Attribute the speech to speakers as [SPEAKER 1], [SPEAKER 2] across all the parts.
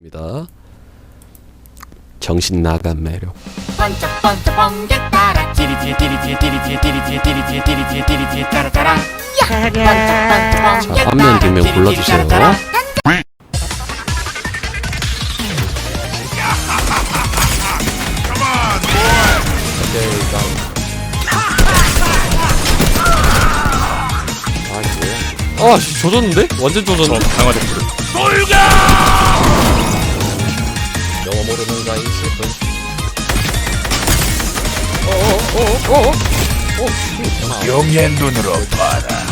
[SPEAKER 1] 입니다. 정신 나간 매력.
[SPEAKER 2] 번쩍번쩍 번개 따라 지리지리 지리지리 지리지리 지리지리 지리지리 지리지리 지리지리 따라 따라 번쩍번쩍 번개
[SPEAKER 1] 자, 화면 뒷면
[SPEAKER 2] 따라
[SPEAKER 1] 골라주세요.
[SPEAKER 2] 따라 따라.
[SPEAKER 1] 아 씨, 조졌는데? 완전 조졌는데?
[SPEAKER 3] 강화됐고
[SPEAKER 1] 영어 모르는 가이 슬픈.
[SPEAKER 3] 영의 눈으로 봐라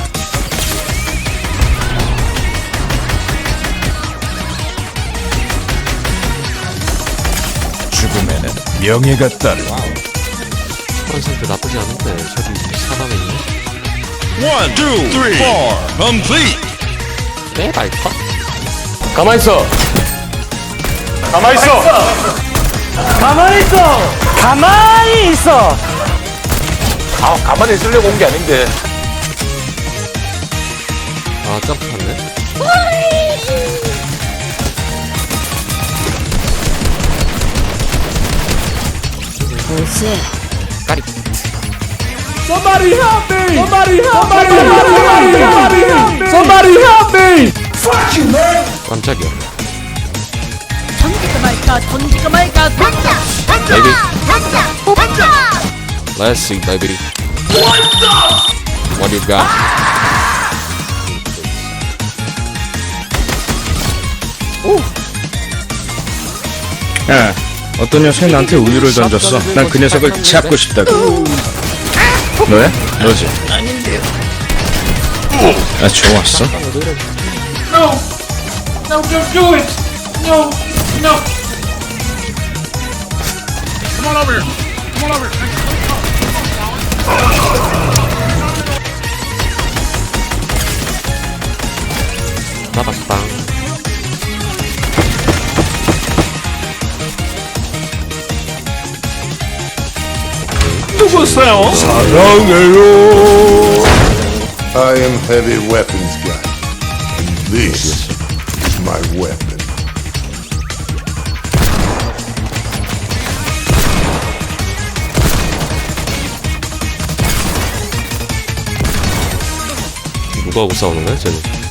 [SPEAKER 3] 죽음에는 명예가 따른다
[SPEAKER 1] 그런 상태 나쁘지 않은데 저기 사람에 있네.
[SPEAKER 4] One, two, three, four, complete.
[SPEAKER 1] 네 발컷?
[SPEAKER 3] 가만히 있어 가만히 있어
[SPEAKER 5] 가만히 있어! 가만히 있어!
[SPEAKER 3] 아 가만히 있으려고 온 게 아닌데
[SPEAKER 1] 아 점프 탔네. 까리.
[SPEAKER 5] Somebody help me! Somebody help me! Somebody help me! Somebody help me!
[SPEAKER 1] 깜짝이야.
[SPEAKER 6] 말까 던지고 말까 던져
[SPEAKER 1] 베이비.
[SPEAKER 6] 던져 던져
[SPEAKER 1] Let's see, baby. What you got?
[SPEAKER 7] 야, 어떤 녀석이 나한테 우유를 던졌어. 난 그 녀석을 잡고 싶다고. 너야? 너지? 아닌데요. 아, 좋았어.
[SPEAKER 5] No, don't do it! No, no!
[SPEAKER 1] 빠박빵.
[SPEAKER 8] I am heavy weapons guy, and this is my weapon.
[SPEAKER 1] 누구하고 싸우는 거야, 쟤는?